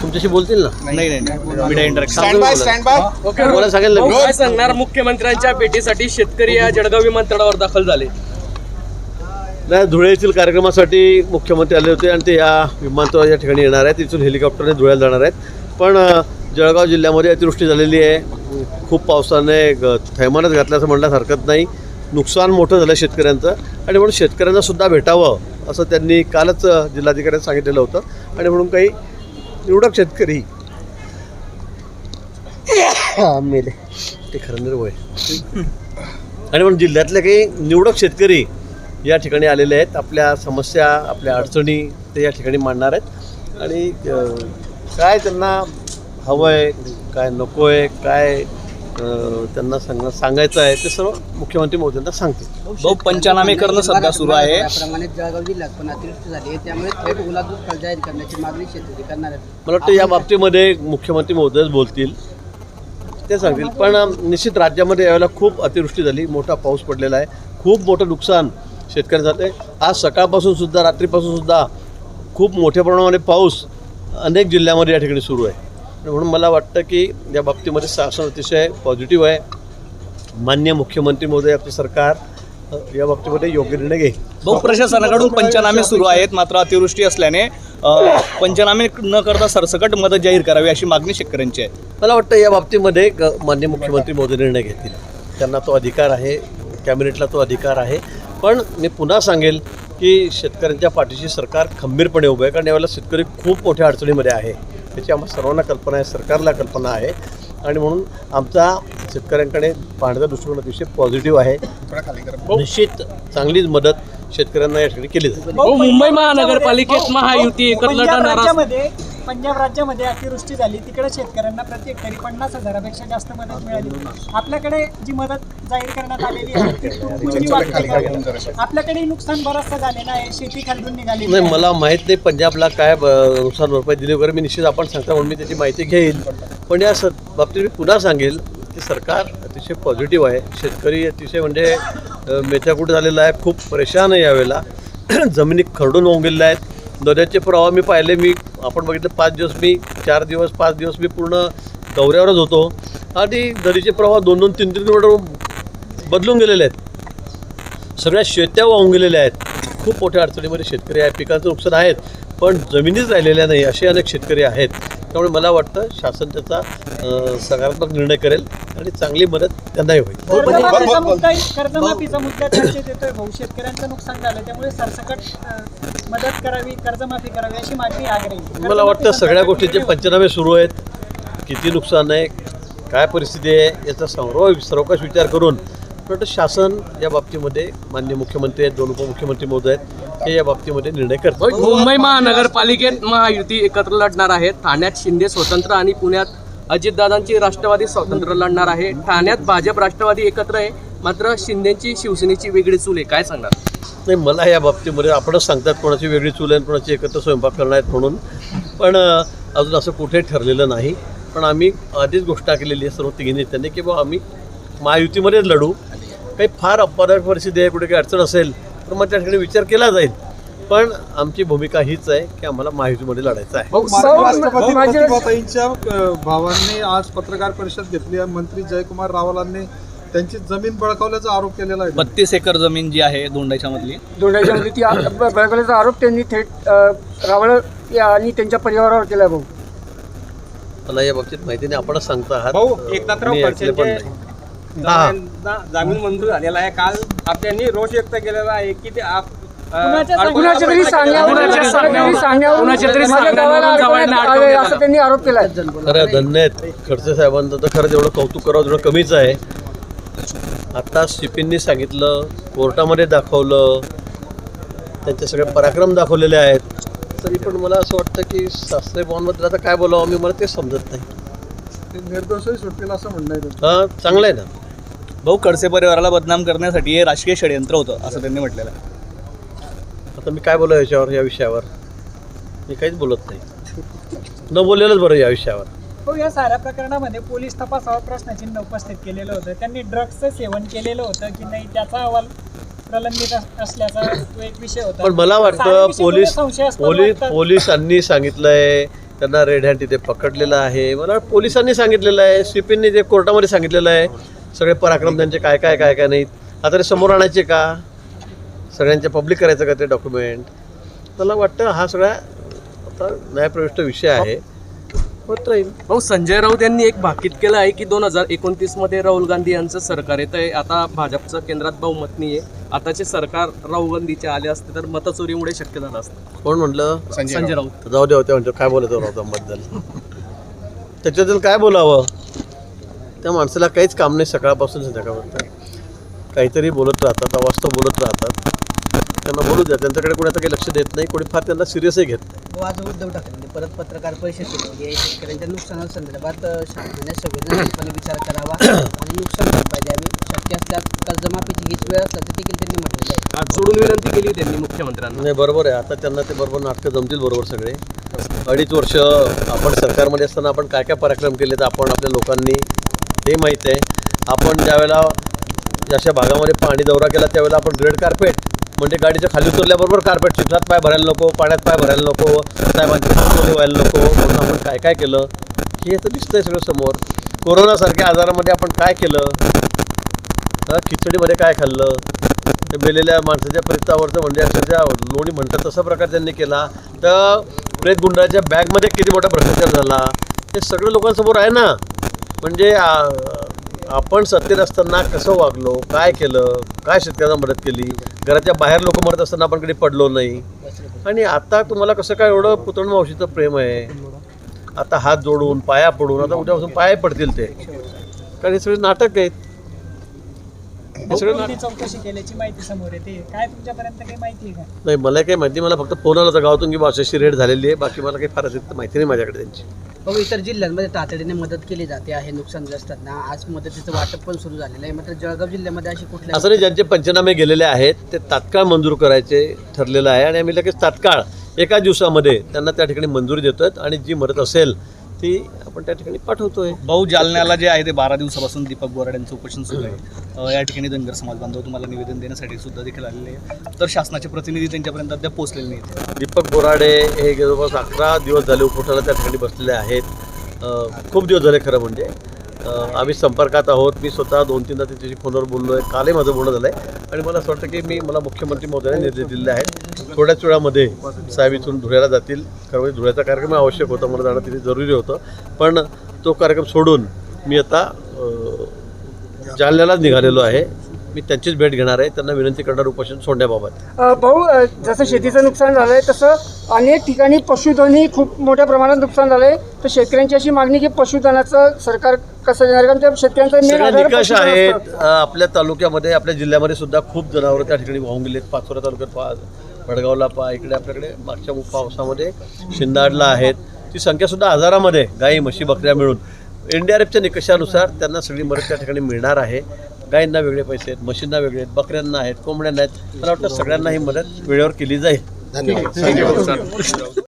तुमच्याशी बोलतील ना? नाही नाही सांगणार? मुख्यमंत्र्यांच्या भेटीसाठी शेतकरी या जळगाव विमानतळावर दाखल झाले. नाही धुळे येथील कार्यक्रमासाठी मुख्यमंत्री आले होते आणि ते या विमानतळ या ठिकाणी येणार आहेत. इथून हेलिकॉप्टरने धुळ्याला जाणार आहेत. पण जळगाव जिल्ह्यामध्ये अतिवृष्टी झालेली आहे. खूप पावसाने थैमानच घातलं असं म्हणण्यास हरकत नाही. नुकसान मोठं झालं शेतकऱ्यांचं. आणि म्हणून शेतकऱ्यांना सुद्धा भेटावं. असं त्यांनी कालच जिल्हाधिकाऱ्यांनी सांगितलेलं होतं. आणि म्हणून काही निवडक शेतकरी मेले. ते खरं निर्भय आणि म्हणून जिल्ह्यातले काही निवडक शेतकरी या ठिकाणी आलेले आहेत. आपल्या समस्या आपल्या अडचणी ते या ठिकाणी मांडणार आहेत. आणि काय त्यांना हवं आहे काय नको आहे काय त्यांना सांग सांगायचं आहे ते सर्व मुख्यमंत्री मोदींना सांगतील. भाऊ पंचनामे करणं सध्या सुरू आहे. त्याप्रमाणे जळगाव जिल्ह्यात पण अतिवृष्टी झाली आहे त्यामुळे थेट जाहीर करण्याची मागणी शेतकरी करणार मला वाटतं या बाबतीमध्ये मुख्यमंत्री महोदयच बोलतील. ते सांगतील. पण निश्चित राज्यामध्ये यावेळेला खूप अतिवृष्टी झाली. मोठा पाऊस पडलेला आहे. खूप मोठं नुकसान शेतकऱ्यांचं झालं आहे आज सकाळपासून सुद्धा रात्रीपासून सुद्धा खूप मोठ्या प्रमाणामध्ये पाऊस अनेक जिल्ह्यामध्ये या ठिकाणी सुरू आहे. म्हणून मला वाटतं की या बाबतीमध्ये शासन अतिशय पॉझिटिव्ह आहे. मान्य मुख्यमंत्री महोदय आपले सरकार या बाबतीमध्ये योग्य निर्णय घेईल. भाऊ प्रशासनाकडून पंचनामे सुरू आहेत मात्र अतिवृष्टी असल्याने पंचनामे न करता सरसकट मदत जाहीर करावी अशी मागणी शेतकऱ्यांची आहे. मला वाटतं या बाबतीमध्ये ग- माननीय मुख्यमंत्री मोदी निर्णय घेतील. त्यांना तो अधिकार आहे कॅबिनेटला तो अधिकार आहे. पण मी पुन्हा सांगेल की शेतकऱ्यांच्या पाठीशी सरकार खंबीरपणे उभं आहे कारण यावेळेला शेतकरी खूप मोठ्या अडचणीमध्ये आहे. त्याची आम्हाला सर्वांना कल्पना आहे सरकारला कल्पना आहे. आणि म्हणून आमचा शेतकऱ्यांकडे पाहण्याचा दृष्टिकोन अतिशय पॉझिटिव्ह आहे. निश्चित चांगलीच मदत शेतकऱ्यांना या ठिकाणी केली भाऊ मुंबई महानगरपालिकेत महायुती एकत्र लढणार पंजाब राज्यामध्ये अतिवृष्टी झाली तिकडे शेतकऱ्यांना प्रत्येक तरी पन्नास हजारापेक्षा जास्त मदत मिळाली. आपल्याकडे जी मदत जाहीर करण्यात आलेली आहे ती. आपल्याकडे नुकसान बरचसं झालेलं आहे शेती खालून निघाली. नाही मला माहीत नाही पंजाबला काय नुकसान भरपाई दिली वगैरे. मी निश्चित आपण सांगता म्हणून मी त्याची माहिती घेईल. पण या स बाबतीत मी पुन्हा सांगेल की सरकार अतिशय पॉझिटिव्ह आहे. शेतकरी अतिशय म्हणजे मेथ्याकूट झालेला आहे. खूप परेशान आहे यावेळेला. जमिनी खरडून होऊन गेलेल्या आहेत. नद्याचे प्रवाह मी पाहिले मी आपण बघितलं पाच दिवस मी चार दिवस पाच दिवस मी पूर्ण दौऱ्यावरच होतो. आणि नदीचे प्रवाह दोन दोन तीन तीन किलोमीटर बदलून गेलेले आहेत. सगळ्या शेत्या वाहून गेलेल्या आहेत. खूप मोठ्या अडचणीमध्ये शेतकरी आहेत पिकांचं नुकसान आहेत पण जमिनीच राहिलेल्या नाही असे अनेक शेतकरी आहेत. त्यामुळे मला वाटतं शासन त्याचा सकारात्मक निर्णय करेल आणि चांगली मदत त्यांनाही होईल. कर्जमाफीचा मुद्दा कर्जमाफीचा मुद्दा चर्चेत येतोय भाऊ. शेतकऱ्यांचं नुकसान झालं त्यामुळे सरसकट मदत करावी कर्जमाफी करावी अशी मागणी आग्रही मला वाटतं सगळ्या गोष्टींचे पंचनामे सुरू आहेत. किती नुकसान आहे काय परिस्थिती आहे याचा सर्व सर्वकाश विचार करून वाटतं शासन या बाबतीमध्ये मान्य मुख्यमंत्री आहेत दोन उपमुख्यमंत्री महोदय आहेत हे या बाबतीमध्ये निर्णय करतात. मुंबई महानगरपालिकेत महायुती एकत्र लढणार आहे ठाण्यात शिंदे स्वतंत्र आणि पुण्यात अजितदादांची राष्ट्रवादी स्वतंत्र लढणार आहे. ठाण्यात भाजप राष्ट्रवादी एकत्र आहे. मात्र शिंदेची शिवसेनेची वेगळी चूल आहे. काय सांगणार? नाही मला या बाबतीमध्ये आपणच सांगतात कोणाची वेगळी चूल आहे कोणाची एकत्र स्वयंपाक करणार आहेत म्हणून. पण अजून असं कुठे ठरलेलं नाही. पण आम्ही आधीच घोषणा केलेली आहे सर्व तिघी नेत्यांनी की बाबा आम्ही महायुतीमध्येच लढू. काही फार आहे कुठे काही अडचण असेल तर मग त्या ठिकाणी विचार केला जाईल. पण आमची भूमिका हीच आहे की आम्हाला महायुतीमध्ये लढायचं आहे. भावांनी आज पत्रकार परिषद घेतली आहे. मंत्री जयकुमार रावलांनी त्यांची जमीन बळकावल्याचा आरोप केलेला आहे. बत्तीस एकर जमीन जी आहे दोंडाच्या मधली दोंडाच्यामध्ये ती बळकवल्याचा आरोप त्यांनी थेट रावळ या- आणि त्यांच्या परिवारावर केला भाऊ. मला या बाबतीत माहिती नाही. आपणच सांगता आहात. एकनाथराव हा. जामीन मंजूर झालेला आहे. काल आपल्यानी रोष व्यक्त केलेला आहे की ते आप कुणाच्या तरी सांगण्यावर. असं त्यांनी आरोप केला खरं धन्य आहेत. खडसे साहेबांचं तर खरं एवढं कौतुक करावं तेवढं कमीच आहे. आता सीपींनी सांगितलं कोर्टामध्ये दाखवलं त्यांचे सगळे पराक्रम दाखवलेले आहेत. तरी पण मला असं वाटतं की शास्त्री भवनबद्दल आता काय बोलावं मी मला ते समजत नाही. ते निर्दोषही सुटतील असं म्हणणं आहे. हां चांगलं आहे ना? भाऊ खडसे परिवाराला बदनाम करण्यासाठी हे राजकीय षडयंत्र होतं असं त्यांनी म्हटलेलं आहे. आता मी काय बोलावं याच्यावर या विषयावर? मी काहीच बोलत नाही. न बोललेलंच बरं या विषयावर. हो या साऱ्या प्रकरणामध्ये पोलीस तपासावर प्रश्नचिन्ह उपस्थित केलेलं होतं. त्यांनी ड्रग्सचं सेवन केलेलं होतं की नाही त्याचा अहवाल प्रलंबित अस- असल्याचा तो एक विषय होता. पण मला वाटतं पोलीस संशयास्पद पोलीस वाटतात. पोलिसांनी सांगितलंय त्यांना रेड हँड तिथे पकडलेलं आहे. मला वाटतं पोलिसांनी सांगितलेलं आहे सीपींनी ते कोर्टामध्ये सांगितलेलं आहे सगळे पराक्रम त्यांचे काय काय काय काय नाहीत. आता ते समोर आणायचे का? सगळ्यांचे पब्लिक करायचं का ते डॉक्युमेंट मला वाटतं हा सगळा आता न्यायप्रविष्ट विषय आहे. होत राहील. भाऊ संजय राऊत यांनी एक भाकीत केलं आहे की दोन हजार एकोणतीसमध्ये राहुल गांधी यांचं सरकार येत आहे आता भाजपचं केंद्रात बहुमत नाही आहे आताचे सरकार राहुल गांधीचे आले असते तर मतचोरीमुळे शक्य झालं असतं. कोण म्हटलं संजय राऊत. जाऊ दे होते म्हणजे काय बोलायचं राऊतांबद्दल? त्याच्याबद्दल काय बोलावं? त्या माणसाला काहीच काम नाही सकाळपासून संध्याकाळपर्यंत. काहीतरी बोलत राहतात अवास्तव बोलत राहतात. त्यांना बोलू द्या त्यांच्याकडे कोणी आता काही लक्ष देत नाही कोणी फार त्यांना सिरियसही घेत नाही. आज उद्धव ठाकरेंनी परत पत्रकार परिषद केली आहे शेतकऱ्यांच्या नुकसानासंदर्भात शासनाने संवेदनशीलपणे विचार करावा आणि नुकसान भरपाई द्यावी शक्य असल्यास कर्जमाफीची हीच वेळ असल्याचं देखील त्यांनी म्हटलेलं आहे. आज सोडून विनंती केली त्यांनी मुख्यमंत्र्यांना. नाही बरोबर आहे. आता त्यांना ते बरोबर नाटकं जमतील बरोबर सगळे. अडीच वर्ष आपण सरकारमध्ये असताना आपण काय काय पराक्रम केले तर आपण आपल्या लोकांनी हे माहीत आहे. आपण ज्यावेळेला अशा भागामध्ये पाणी दौरा केला त्यावेळेला आपण रेड कार्पेट म्हणजे गाडीच्या खाली उतरल्याबरोबर कार्पेट चिखलात पाय भरायला नको पाण्यात पाय भरायला नको साहेबांची व्हायला नको म्हणून आपण काय काय केलं? हे तर दिसतंय सगळं समोर. कोरोनासारख्या आजारामध्ये आपण काय केलं? खिचडीमध्ये काय खाल्लं? ते मेलेल्या माणसाच्या प्रेतावरचं म्हणजे अक्षरशः लोणी म्हणतात तसा प्रकार त्यांनी केला. तर प्रेत गुंडाच्या बॅगमध्ये किती मोठा भ्रष्टाचार झाला? हे सगळं लोकांसमोर आहे ना? म्हणजे आपण सत्तेत असताना कसं वागलो काय केलं काय शेतकऱ्यांना मदत केली? घराच्या बाहेर लोक मरत असताना आपण कधी पडलो नाही? आणि आता तुम्हाला कसं काय एवढं पुतण मावशीचं प्रेम आहे? आता हात जोडून पाया पडून आता उद्यापासून पाया पडतील ते. कारण हे सगळे नाटक आहेत. सगळं नाटक ती चौकशी केल्याची माहिती समोर येते. काय तुमच्यापर्यंत काही माहिती आहे का? नाही मला काही माहिती मला फक्त फोन आला गावातून की बा अशी रेट झालेली आहे. बाकी मला काही फार माहिती नाही माझ्याकडे त्यांची. भाऊ इतर जिल्ह्यांमध्ये तातडीने मदत केली जाते आहे नुकसानग्रस्तांना आज मदतीचं वाटप पण सुरू झालेलं आहे. मात्र जळगाव जिल्ह्यामध्ये अशी कुठल्या असं नाही ज्यांचे पंचनामे गेलेले आहेत ते तात्काळ मंजूर करायचे ठरलेलं आहे. आणि आम्ही लगेच तात्काळ एका दिवसामध्ये त्यांना त्या ठिकाणी मंजुरी देतो आणि जी मदत असेल ती आपण त्या ठिकाणी पाठवतोय. भाऊ जालन्याला जे आहे ते बारा दिवसापासून दीपक बोराड्यांचं उपोषण सुरू आहे. या ठिकाणी धनगर समाज बांधव तुम्हाला निवेदन देण्यासाठी सुद्धा देखील आलेले आहे तर शासनाचे प्रतिनिधी त्यांच्यापर्यंत अद्याप पोहोचलेले नाहीत. दीपक बोराडे हे जवळपास अकरा दिवस झाले उपोषणाला त्या ठिकाणी बसलेले आहेत. खूप दिवस झाले खरं म्हणजे. आम्ही संपर्कात आहोत. मी स्वतः दोन तीनदा त्याच्याशी फोनवर बोललो आहे कालही माझं बोलणं झालं आहे आणि मला असं वाटतं की मी मला मुख्यमंत्री महोदयाने निर्देश दिलेले आहेत थोड्याच वेळामध्ये साहेब इथून धुळ्याला जातील. खरं म्हणजे धुळ्याचा कार्यक्रम आवश्यक होता. मला जाणं तिथे जरुरी होतं. पण तो कार्यक्रम सोडून मी आता जालन्यालाच निघालेलो आहे. मी त्यांचीच भेट घेणार आहे. त्यांना विनंती करणार उपोषण सोडण्याबाबत. भाऊ जसं शेतीचं नुकसान झालं आहे तसं अनेक ठिकाणी पशुधनही खूप मोठ्या प्रमाणात नुकसान झालं आहे तर शेतकऱ्यांची अशी मागणी की पशुधनाचं सरकार कसं देणार? कारण त्या शेतकऱ्यांचा निकष आहेत. आपल्या तालुक्यामध्ये आपल्या जिल्ह्यामध्ये सुद्धा खूप जनावरं त्या ठिकाणी वाहून गेलेत. पाचोरा तालुक्यात पहा भडगावला पहा इकडे आपल्याकडे मागच्या पावसामध्ये शिंदाडला आहेत. ती संख्या सुद्धा हजारामध्ये गाई म्हशी बकऱ्या मिळून. एन डी आर एफच्या निकषानुसार त्यांना सगळी मदत त्या ठिकाणी मिळणार आहे. गायींना वेगळे पैसे आहेत म्हशींना वेगळे आहेत बकऱ्यांना आहेत कोंबड्यांना आहेत. मला वाटतं सगळ्यांना ही मदत वेळेवर केली जाईल. धन्यवाद.